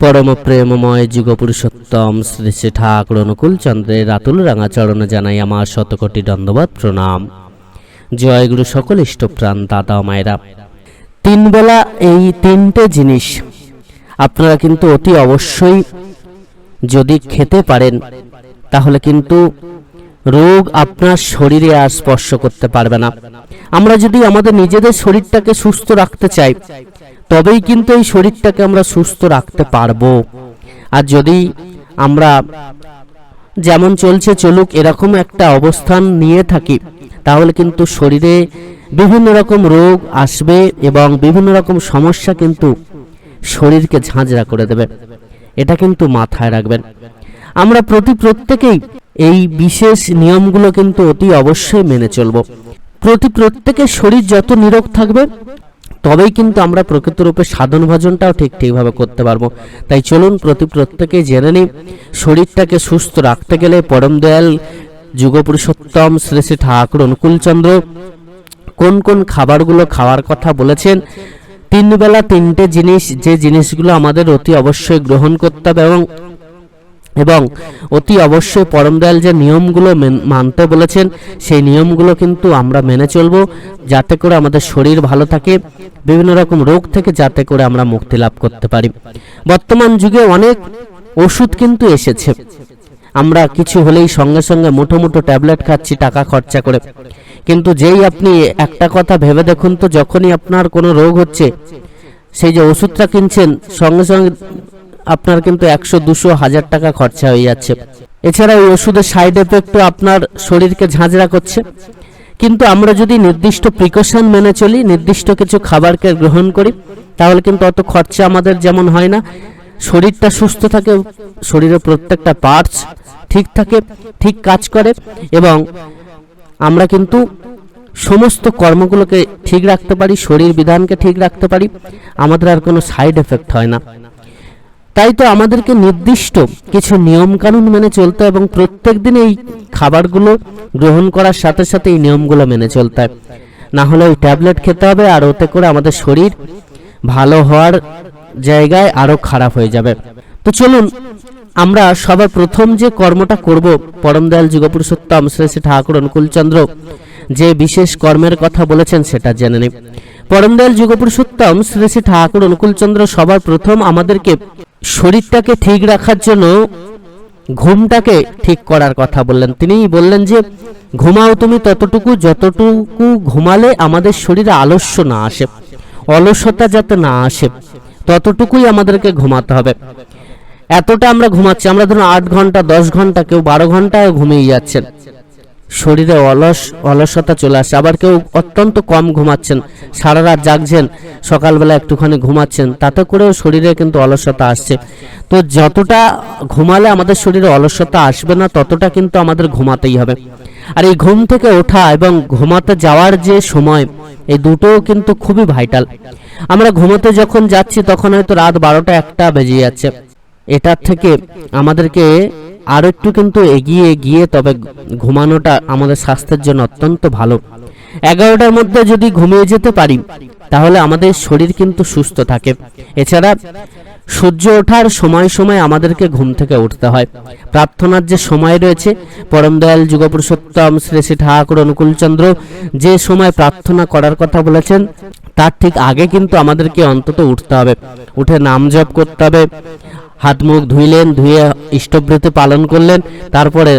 পরম প্রেমময় যুগ পুরুষোত্তম শ্রী শ্রী ঠাকুর অনুকূল চন্দ্রের রাতুল রাঙা চরণে জানাই আমার শতকোটি দণ্ডবাদ প্রণাম। জয় গুরু সকল ইষ্টপ্রাণ দাদা মায়েরা। তিন বেলা এই তিনটে জিনিস আপনারা কিন্তু অতি অবশ্যই যদি খেতে পারেন, তাহলে কিন্তু রোগ আপনার শরীরে আর স্পর্শ করতে পারবে না। আমরা যদি আমাদের নিজেদের শরীরটাকে সুস্থ রাখতে চাই তবেই কিন্তু এই শরীরটাকে আমরা সুস্থ রাখতে পারব। আর যদি আমরা যেমন চলছে চলুক, এরকম একটা অবস্থান নিয়ে থাকি, তাহলে কিন্তু শরীরে বিভিন্ন রকম রোগ আসবে এবং বিভিন্ন রকম সমস্যা কিন্তু শরীরকে ঝাঁঝরা করে দেবে। এটা কিন্তু মাথায় রাখবেন। আমরা প্রতি প্রত্যেকেই এই বিশেষ নিয়মগুলো কিন্তু অতি অবশ্যই মেনে চলব। প্রতি প্রত্যেকের শরীর যত নিরোগ থাকবে তবেই কিন্তু আমরা প্রকৃতরূপে সাধন ভজনটাও ঠিক ঠিকভাবে করতে পারব। তাই চলুন প্রতি প্রত্যেকে জেনে নিই, শরীরটাকে সুস্থ রাখতে গেলে পরম দয়াল যুগপুরুষোত্তম শ্রী শ্রী ঠাকুর অনুকূলচন্দ্র কোন কোন খাবারগুলো খাওয়ার কথা বলেছেন তিন বেলা তিনটে জিনিস, যে জিনিসগুলো আমাদের অতি অবশ্যই গ্রহণ করতে হবে এবং এবং অতি অবশ্যই পরম দয়াল যে নিয়মগুলো মানতে বলেছেন, সেই নিয়মগুলো কিন্তু আমরা মেনে চলব, যাতে করে আমাদের শরীর ভালো থাকে, বিভিন্ন রকম রোগ থেকে যাতে করে আমরা মুক্তি লাভ করতে পারি। বর্তমান যুগে অনেক ওষুধ কিন্তু এসেছে। আমরা কিছু হলেই সঙ্গে সঙ্গে মুঠো মুঠো ট্যাবলেট খাচ্ছি টাকা খরচা করে। কিন্তু যেই আপনি একটা কথা ভেবে দেখুন তো, যখনই আপনার কোনো রোগ হচ্ছে, সেই যে ওষুধটা কিনছেন, সঙ্গে সঙ্গে আপনার কিন্তু একশো, দুশো, হাজার টাকা খরচা হয়ে যাচ্ছে। এছাড়া ওই ওষুধের সাইড এফেক্টও আপনার শরীরকে ঝাঁঝরা করছে। কিন্তু আমরা যদি নির্দিষ্ট প্রিকশন মেনে চলি, নির্দিষ্ট কিছু খাবারকে গ্রহণ করি, তাহলে কিন্তু অত খরচা আমাদের যেমন হয় না। শরীরটা সুস্থ থাকে শরীরের প্রত্যেকটা পার্টস ঠিক থাকে, ঠিক কাজ করে এবং আমরা কিন্তু সমস্ত কর্মগুলোকে ঠিক রাখতে পারি, শরীর বিধানকে ঠিক রাখতে পারি। আমাদের আর কোনো সাইড এফেক্ট হয় না। তাই তো আমাদেরকে নির্দিষ্ট কিছু নিয়ম কানুন মেনে চলতে এবং প্রত্যেক দিন এই খাবারগুলো গ্রহণ করার সাথে সাথে এই নিয়মগুলো মেনে চলতে হয়। না হলে ওই ট্যাবলেট খেতে হবে আর ওতে করে আমাদের শরীর ভালো হওয়ার জায়গায় আরও খারাপ হয়ে যাবে। তো চলুন, আমরা সবার প্রথম যে কর্মটা করব, পরম দয়াল যুগপুরুষোত্তম শ্রী শ্রী ঠাকুর অনুকূলচন্দ্র যে বিশেষ কর্মের কথা বলেছেন সেটা জেনে নিই। পরম দয়াল যুগপুরুষোত্তম শ্রী শ্রী ঠাকুর অনুকূলচন্দ্র সবার প্রথম আমাদেরকে শরীরটাকে ঠিক রাখার জন্য ঘুমটাকে ঠিক করার কথা বললেন। তিনি বললেন যে, ঘুমাও তুমি ততটুকু, যতটুকু ঘুমালে আমাদের শরীরে আলস্য না আসে, অলসতা যাতে না আসে, ততটুকুই আমাদেরকে ঘুমাতে হবে। এতটা আমরা ঘুমাচ্ছি, আমরা ধরুন আট ঘণ্টা, দশ ঘণ্টা, কেউ বারো ঘন্টায় ঘুমিয়ে যাচ্ছেন। শরীরে অলস, অলসতা চলে আসে। আবার কেউ অত্যন্ত কম ঘুমাচ্ছেন সারা রাত জাগছেন, সকালবেলা একটুখানি ঘুমাচ্ছেন, তাতে করেও শরীরে কিন্তু অলসতা আসছে। তো যতটা ঘুমালে আমাদের শরীরে অলসতা আসবে না, ততটা কিন্তু আমাদের ঘুমাতেই হবে। আর এই ঘুম থেকে ওঠা এবং ঘুমাতে যাওয়ার যে সময়, এই দুটোও কিন্তু খুবই ভাইটাল। আমরা ঘুমোতে যখন যাচ্ছি, তখন হয়তো রাত বারোটা একটা বেজে যাচ্ছে। এটার থেকে আমাদেরকে আরও একটু কিন্তু এগিয়ে গিয়ে তবে ঘুমানোটা আমাদের স্বাস্থ্যের জন্য অত্যন্ত ভালো। এগারোটার মধ্যে যদি ঘুমিয়ে যেতে পারি, তাহলে আমাদের শরীর কিন্তু সুস্থ থাকে। এছাড়া সূর্য ওঠার সময় সময় আমাদেরকে ঘুম থেকে উঠতে হয়। প্রার্থনার যে সময় রয়েছে পরম দয়াল যুগপুরুষোত্তম শ্রী শ্রী ঠাকুর অনুকূলচন্দ্র যে সময় প্রার্থনা করার কথা বলেছেন, তার ঠিক আগে কিন্তু আমাদেরকে অন্তত উঠতে হবে। উঠে নাম জপ করতে হবে। হাত মুখ ধুইলেন, ধুয়ে ইষ্টবৃত্তি পালন করলেন, তারপরে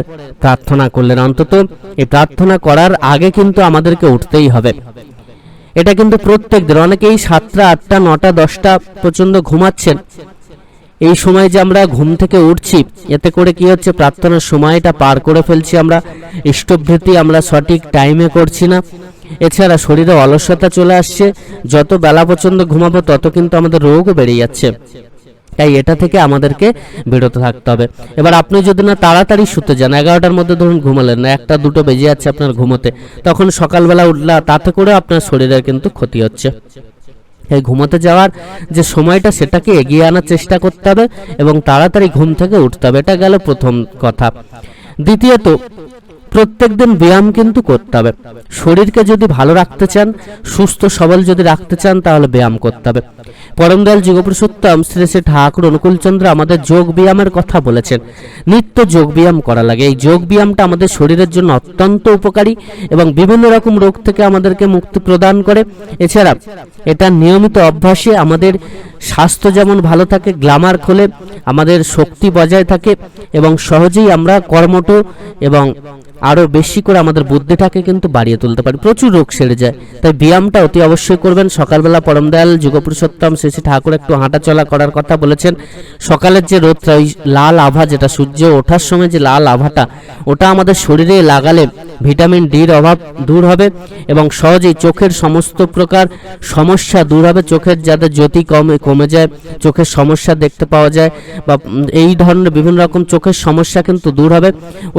প্রার্থনা করলেন। অন্তত এই প্রার্থনা করার আগে কিন্তু আমাদেরকে উঠতেই হবে। এটা কিন্তু প্রত্যেক দিন অনেকেই সাতটা, আটটা, নটা, দশটা পর্যন্ত ঘুমাচ্ছেন। এই সময় যে আমরা ঘুম থেকে উঠছি, এতে করে কি হচ্ছে? প্রার্থনার সময়টা পার করে ফেলছি আমরা। ইষ্টভৃতি আমরা সঠিক টাইমে করছি না। এছাড়া শরীরে অলসতা চলে আসছে। যত বেলা পর্যন্ত ঘুমাবো, তত কিন্তু আমাদের রোগও বেড়ে যাচ্ছে। তাই এটা থেকে আমাদেরকে বিরত থাকতে হবে। এবার আপনি যদি না তাড়াতাড়ি শুতে যান, এগারোটার মধ্যে ধরুন ঘুমালেন, না, একটা, দুটো বেজে যাচ্ছে আপনার ঘুমোতে, তখন সকালবেলা উঠলা তাতে করে আপনার শরীরের কিন্তু ক্ষতি হচ্ছে। এই ঘুমোতে যাওয়ার যে সময়টা, সেটাকে এগিয়ে আনার চেষ্টা করতে হবে এবং তাড়াতাড়ি ঘুম থেকে উঠতে হবে। এটা গেল প্রথম কথা। দ্বিতীয়ত প্রত্যেক দিন ব্যায়াম কিন্তু করতে হবে। শরীরকে যদি ভালো রাখতে চান, সুস্থ সবল যদি রাখতে চান, তাহলে ব্যায়াম করতে হবে। পরমদয়াল যুগপুরুষোত্তম শ্রী শ্রী ঠাকুর অনুকূলচন্দ্র আমাদের যোগ ব্যায়ামের কথা বলেছেন। নিত্য যোগ ব্যায়াম করা লাগে। এই যোগ ব্যায়ামটা আমাদের শরীরের জন্য অত্যন্ত উপকারী এবং বিভিন্ন রকম রোগ থেকে আমাদেরকে মুক্তি প্রদান করে। এছাড়া এটা নিয়মিত অভ্যাসে আমাদের স্বাস্থ্য যেমন ভালো থাকে, গ্লামার খোলে, আমাদের শক্তি বজায় থাকে এবং সহজেই আমরা কর্মঠ এবং আরও বেশি করে আমাদের বুদ্ধিটাকে কিন্তু বাড়িয়ে তুলতে পারি। প্রচুর রোগ সেরে যায়। তাই ব্যায়ামটা অতি অবশ্যই করবেন। সকালবেলা পরমদয়াল, যুগপুরুষোত্তম শ্রী শ্রী ঠাকুর একটু হাঁটাচলা করার কথা বলেছেন। সকালের যে রোদটা ওই লাল আভা, যেটা সূর্য ওঠার সময় যে লাল আভাটা, ওটা আমাদের শরীরে লাগালে ভিটামিন ডির অভাব দূর হবে এবং সহজেই চোখের সমস্ত প্রকার সমস্যা দূর হবে। চোখের যাদের জ্যোতি কমে কমে যায়, চোখের সমস্যা দেখতে পাওয়া যায় বা এই ধরনের বিভিন্ন রকম চোখের সমস্যা কিন্তু দূর হবে।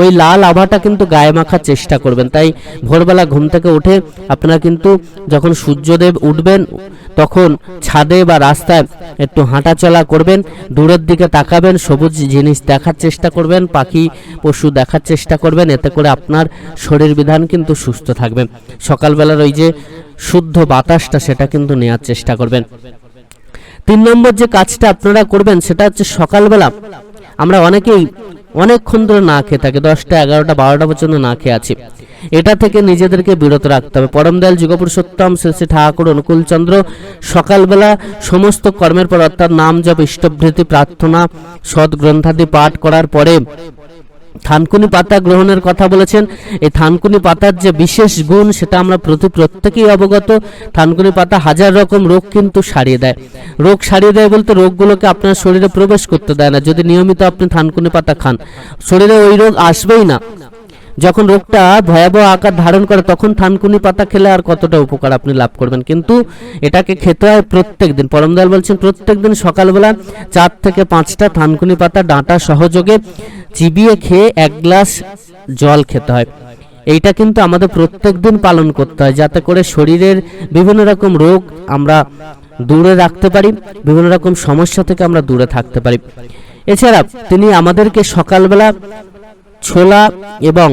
ওই লাল আভাটা কিন্তু গায়ে মাখার চেষ্টা করবেন। তাই ভোরবেলা ঘুম থেকে উঠে আপনারা কিন্তু যখন সূর্যদেব উঠবেন তখন ছাদে বা রাস্তায় একটু হাঁটাচলা করবেন, দূরের দিকে তাকাবেন, সবুজ জিনিস দেখার চেষ্টা করবেন, পাখি, পশু দেখার চেষ্টা করবেন, এতে করে আপনার শরীর বিধান কিন্তু সুস্থ থাকবে। সকালবেলার ওই যে শুদ্ধ বাতাসটা, সেটা কিন্তু নেওয়ার চেষ্টা করবেন। তিন নম্বর যে কাজটা আপনারা করবেন, সেটা হচ্ছে সকালবেলা আমরা অনেকেই অনেকক্ষণ ধরে না খেয়ে থাকে, দশটা, এগারোটা, বারোটা পর্যন্ত না খেয়ে আছে। এটা থেকে নিজেদেরকে বিরত রাখতে হবে। পরমদয়াল যুগপুরুষোত্তম শ্রী শ্রী ঠাকুর অনুকূলচন্দ্র, সকালবেলা সমস্ত কর্মের পর অর্থাৎ নাম জপ ইষ্টভৃতি প্রার্থনা সৎগ্রন্থাদি পাঠ করার পরে থানকুনি পাতা গ্রহণের কথা বলেছেন। এই থানকুনি পাতার যে বিশেষ গুণ, সেটা আমরা প্রতি প্রত্যেকেই অবগত। থানকুনি পাতা হাজার রকম রোগ কিন্তু সারিয়ে দেয়। রোগ সারিয়ে দেয় বলতে রোগগুলোকে আপনার শরীরে প্রবেশ করতে দেয় না। যদি নিয়মিত আপনি থানকুনি পাতা খান, শরীরে ওই রোগ আসবেই না। যখন রোগটা ভয়াবহ আকার ধারণ করে, তখন থানকুনি পাতা খেলে আর কতটা উপকার আপনি লাভ করবেন? কিন্তু এটাকে খেতে হয় প্রত্যেক দিন। পরমদয়াল বলছেন, প্রত্যেক দিন সকালবেলা চার থেকে পাঁচটা থানকুনি পাতা ডাঁটা সহযোগে চিবিয়ে খেয়ে এক গ্লাস জল খেতে হয়। এইটা কিন্তু আমাদের প্রত্যেক দিন পালন করতে হয়, যাতে করে শরীরের বিভিন্ন রকম রোগ আমরা দূরে রাখতে পারি, বিভিন্ন রকম সমস্যা থেকে আমরা দূরে থাকতে পারি। এছাড়া তিনি আমাদেরকে সকালবেলা ছোলা এবং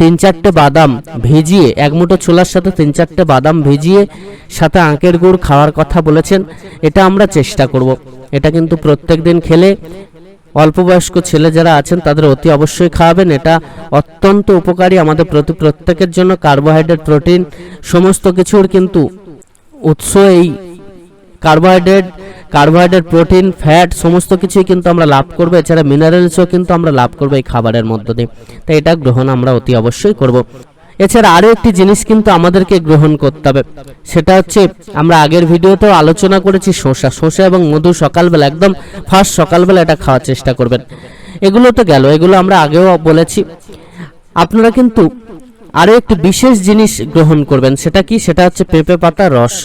তিন চারটে বাদাম ভিজিয়ে, এক মুঠো ছোলার সাথে তিন চারটে বাদাম ভিজিয়ে, সাথে আঁকের গুড় খাওয়ার কথা বলেছেন, এটা আমরা চেষ্টা করব। এটা কিন্তু প্রত্যেক দিন খেলে অল্প বয়স্ক ছেলে যারা আছেন, তাদের অতি অবশ্যই খাওয়াবেন। এটা অত্যন্ত উপকারী আমাদের প্রতি প্রত্যেকের জন্য। কার্বোহাইড্রেট, প্রোটিন, সমস্ত কিছুর কিন্তু উৎস এই কার্বোহাইড্রেট কার্বোহাইড্রেট প্রোটিন ফ্যাট সমস্ত কিছুই কিন্তু আমরা লাভ করব। এছাড়া মিনারেলসও কিন্তু আমরা লাভ করব এই খাবারের মধ্য দিয়ে। তাই এটা গ্রহণ আমরা অতি অবশ্যই করব। এছাড়া আরও একটি জিনিস কিন্তু আমাদেরকে গ্রহণ করতে হবে। সেটা হচ্ছে, আমরা আগের ভিডিওতেও আলোচনা করেছি শসা। শসা এবং মধু সকালবেলা, একদম ফার্স্ট সকালবেলা এটা খাওয়ার চেষ্টা করবেন। এগুলো তো গেল, এগুলো আমরা আগেও বলেছি। আপনারা কিন্তু আরও একটি বিশেষ জিনিস গ্রহণ করবেন, সেটা কি? সেটা হচ্ছে পেঁপে পাতা রস।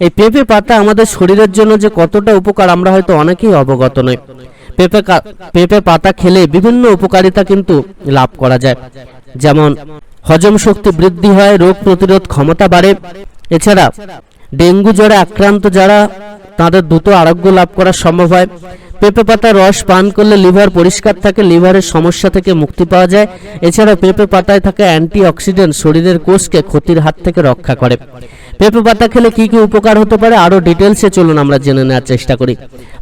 এই পেঁপে পাতা আমাদের শরীরের জন্য যে কতটা উপকার, আমরা হয়তো অনেকেই অবগত নই। পেঁপে পেঁপে পাতা খেলে বিভিন্ন উপকারিতা কিন্তু লাভ করা যায়। যেমন, হজম শক্তি বৃদ্ধি হয়, রোগ প্রতিরোধ ক্ষমতা বাড়ে। এছাড়া, ডেঙ্গু জ্বরে আক্রান্ত যারা, তাদের দ্রুত আরোগ্য লাভ করা সম্ভব হয়। পেঁপে পাতার রস পান করলে লিভার পরিষ্কার থাকে, লিভারের সমস্যা থেকে মুক্তি পাওয়া যায়। এছাড়া পেঁপে পাতায় থাকা অ্যান্টি অক্সিডেন্ট শরীরের কোষকে ক্ষতির হাত থেকে রক্ষা করে। পেঁপে পাতা খেলে কি কি উপকার হতে পারে আরও ডিটেলসে চলুন আমরা জেনে নেওয়ার চেষ্টা করি।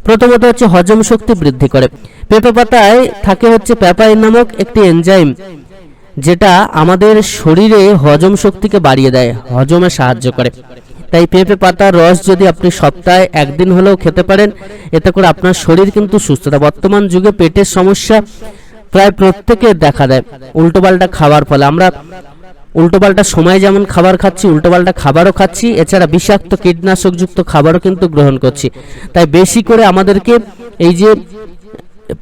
প্রথমত হচ্ছে হজম শক্তি বৃদ্ধি করে। পেঁপে পাতায় থাকে হচ্ছে প্যাপাইন নামক একটি এনজাইম, যেটা আমাদের শরীরে হজম শক্তিকে বাড়িয়ে দেয়, হজমে সাহায্য করে। তাই পেঁপে পাতার রস যদি আপনি সপ্তাহে একদিন হলেও খেতে পারেন, এতে করে আপনার শরীর কিন্তু সুস্থ থাকে। বর্তমান যুগে পেটের সমস্যা প্রায় প্রত্যেকের দেখা দেয়। উল্টোপাল্টা খাওয়ার ফলে আমরা উল্টোপাল্টা সময় যেমন খাবার খাচ্ছি উল্টোপাল্টা খাবারও খাচ্ছি, এছাড়া বিষাক্ত কীটনাশকযুক্ত খাবারও কিন্তু গ্রহণ করছি। তাই বেশি করে আমাদেরকে এই যে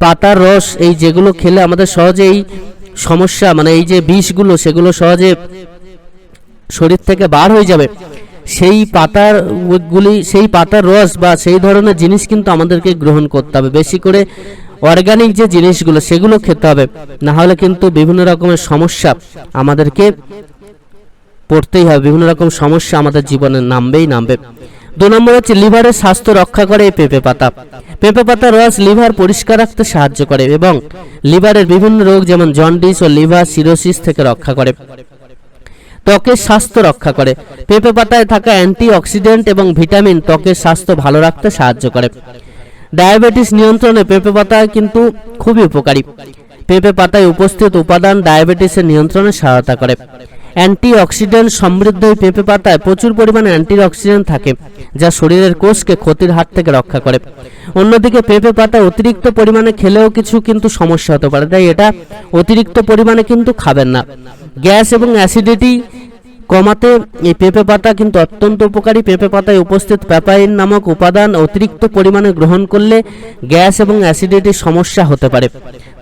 পাতার রস, এই যেগুলো খেলে আমাদের সহজে এই সমস্যা মানে এই যে বিষগুলো, সেগুলো সহজে শরীর থেকে বার হয়ে যাবে। সেই পাতার গুলি, সেই পাতার রস বা সেই ধরনের জিনিস কিন্তু আমাদেরকে গ্রহণ করতে হবে। বেশি করে অর্গানিক যে জিনিসগুলো, সেগুলো খেতে হবে। না হলে কিন্তু বিভিন্ন রকমের সমস্যা আমাদেরকে পড়তেই হবে। বিভিন্ন রকম সমস্যা আমাদের জীবনে নামবেই নামবে। দু নম্বর হচ্ছে লিভারের স্বাস্থ্য রক্ষা করে এই পেঁপে পাতা। পেঁপে পাতার রস লিভার পরিষ্কার রাখতে সাহায্য করে এবং লিভারের বিভিন্ন রোগ যেমন জন্ডিস ও লিভার সিরোসিস থেকে রক্ষা করে। ত্বকের স্বাস্থ্য রক্ষা করে। পেঁপে পাতায় থাকা অ্যান্টি অক্সিডেন্ট এবং ভিটামিন ত্বকের স্বাস্থ্য ভালো রাখতে সাহায্য করে। ডায়াবেটিস নিয়ন্ত্রণে পেঁপে পাতা কিন্তু খুবই উপকারী। পেঁপে পাতায় উপস্থিত উপাদান ডায়াবেটিসের নিয়ন্ত্রণে সহায়তা করে। অ্যান্টি অক্সিডেন্ট সমৃদ্ধ এই পেঁপে পাতায় প্রচুর পরিমাণে অ্যান্টি অক্সিডেন্ট থাকে, যা শরীরের কোষকে ক্ষতির হাত থেকে রক্ষা করে। অন্যদিকে পেঁপে পাতা অতিরিক্ত পরিমাণে খেলেও কিছু কিন্তু সমস্যা হতে পারে, তাই এটা অতিরিক্ত পরিমাণে কিন্তু খাবেন না। গ্যাস এবং অ্যাসিডিটি কমাতে এই পেঁপে পাতা কিন্তু অত্যন্ত উপকারী। পেঁপে পাতায় উপস্থিত প্যাপাইন নামক উপাদান অতিরিক্ত পরিমাণে গ্রহণ করলে গ্যাস এবং অ্যাসিডিটির সমস্যা হতে পারে।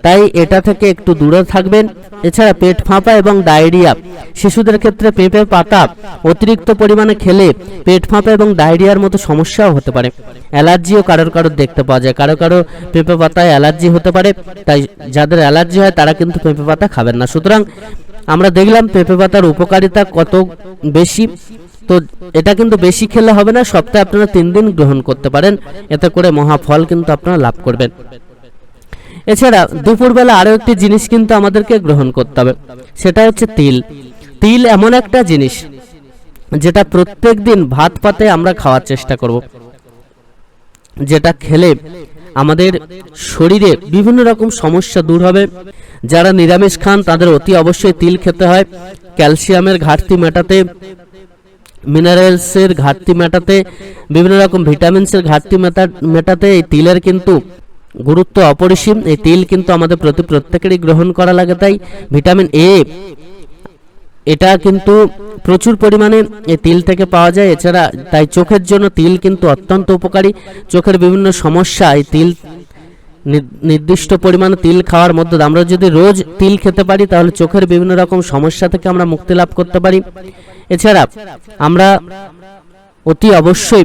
তাই এটা থেকে একটু দূরে থাকবেন। এছাড়া পেট ফাঁপা এবং ডায়রিয়া, শিশুদের ক্ষেত্রে পেঁপে পাতা অতিরিক্ত পরিমাণে খেলে পেট ফাঁপা এবং ডায়রিয়ার মতো সমস্যাও হতে পারে। অ্যালার্জিও কারোর কারোর দেখতে পাওয়া যায়। কারও কারও পেঁপে পাতায় অ্যালার্জি হতে পারে, তাই যাদের অ্যালার্জি হয় তারা কিন্তু পেঁপে পাতা খাবেন না। সুতরাং আমরা দেখলাম পেঁপে পাতার উপকারিতা কত বেশি? তো এটা কিন্তু বেশি খেলে হবে না, সপ্তাহে আপনারা তিন দিন গ্রহণ করতে পারেন। এতে করে মহা ফল কিন্তু আপনারা লাভ করবেন। এছাড়া দুপুরবেলা আরও একটি জিনিস কিন্তু আমাদেরকে গ্রহণ করতে হবে, সেটা হচ্ছে তিল। তিল এমন একটা জিনিস যেটা প্রত্যেক দিন ভাত পাতে আমরা খাওয়ার চেষ্টা করব, যেটা খেলে আমাদের শরীরে বিভিন্ন রকম সমস্যা দূর হবে। যারা নিরামিষ খান, তাদের অতি অবশ্যই তিল খেতে হয়। ক্যালসিয়ামের ঘাটতি মেটাতে, মিনারেলসের ঘাটতি মেটাতে, বিভিন্ন রকম ভিটামিনসের ঘাটতি মেটাতে এই তিলের কিন্তু গুরুত্ব অপরিসীম। এই তিল কিন্তু আমাদের প্রতি প্রত্যেকেরই গ্রহণ করা লাগে তাই ভিটামিন এ এটা কিন্তু প্রচুর পরিমাণে এই তিল থেকে পাওয়া যায়। এছাড়া তাই চোখের জন্য তিল কিন্তু অত্যন্ত উপকারী। চোখের বিভিন্ন সমস্যা, এই তিল নির্দিষ্ট পরিমাণে তিল খাওয়ার মধ্যে আমরা যদি রোজ তিল খেতে পারি, তাহলে চোখের বিভিন্ন রকম সমস্যা থেকে আমরা মুক্তি লাভ করতে পারি। এছাড়া আমরা অতি অবশ্যই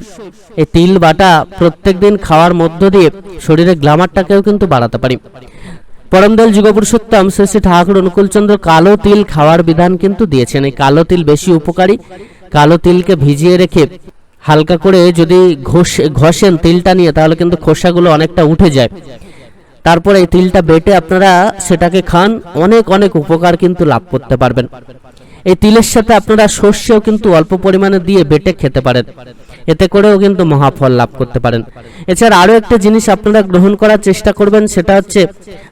এই তিল বাটা প্রত্যেকদিন খাওয়ার মধ্য দিয়ে শরীরের গ্লামারটাকেও কিন্তু বাড়াতে পারি। পরমদল যুগপুরুষোত্তম শ্রী শ্রী ঠাকুর অনুকূলচন্দ্র কালো তিল খাওয়ার বিধান কিন্তু দিয়েছেন। এই কালো তিল বেশি উপকারী। কালো তিলকে ভিজিয়ে রেখে হালকা করে যদি ঘষ, ঘষেন তিলটা নিয়ে, তাহলে কিন্তু খোসাগুলো অনেকটা উঠে যায়। তারপরে এই তিলটা বেটে আপনারা সেটাকে খান। অনেক অনেক উপকার কিন্তু লাভ করতে পারবেন। এই তিলের সাথে আপনারা সর্ষেও কিন্তু অল্প পরিমাণে দিয়ে বেটে খেতে পারেন। এতে করেও কিন্তু মহাফল লাভ করতে পারেন। এছাড়া আরও একটা জিনিস আপনারা গ্রহণ করার চেষ্টা করবেন, সেটা হচ্ছে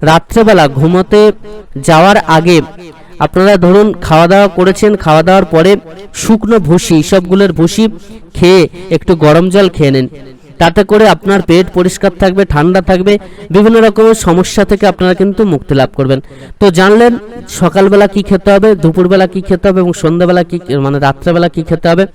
রাত্রেবেলা ঘুমোতে যাওয়ার আগে আপনারা ধরুন খাওয়া দাওয়া করেছেন খাওয়া দাওয়ার পরে শুকনো ভুসি সবগুলোর ভুসি খেয়ে একটু গরম জল খেয়ে নিন। তাতে করে আপনার পেট পরিষ্কার থাকবে, ঠান্ডা থাকবে, বিভিন্ন রকমের সমস্যা থেকে আপনারা কিন্তু মুক্তি লাভ করবেন। তো জানলেন সকালবেলা কি খেতে হবে, দুপুরবেলা কি খেতে হবে এবং সন্ধ্যাবেলা কি মানে রাত্রেবেলা কি খেতে হবে?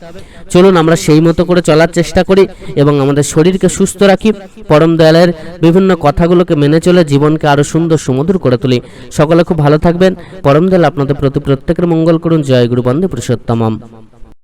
চলুন আমরা সেই মতো করে চলার চেষ্টা করি এবং আমাদের শরীরকে সুস্থ রাখি, পরম দয়ালের বিভিন্ন কথাগুলোকে মেনে চলে জীবনকে আরও সুন্দর সুমধুর করে তুলি। সকলে খুব ভালো থাকবেন। পরম দয়াল আপনাদের প্রতি প্রত্যেকের মঙ্গল করুন। জয় গুরু বন্দে পুরুষোত্তমম।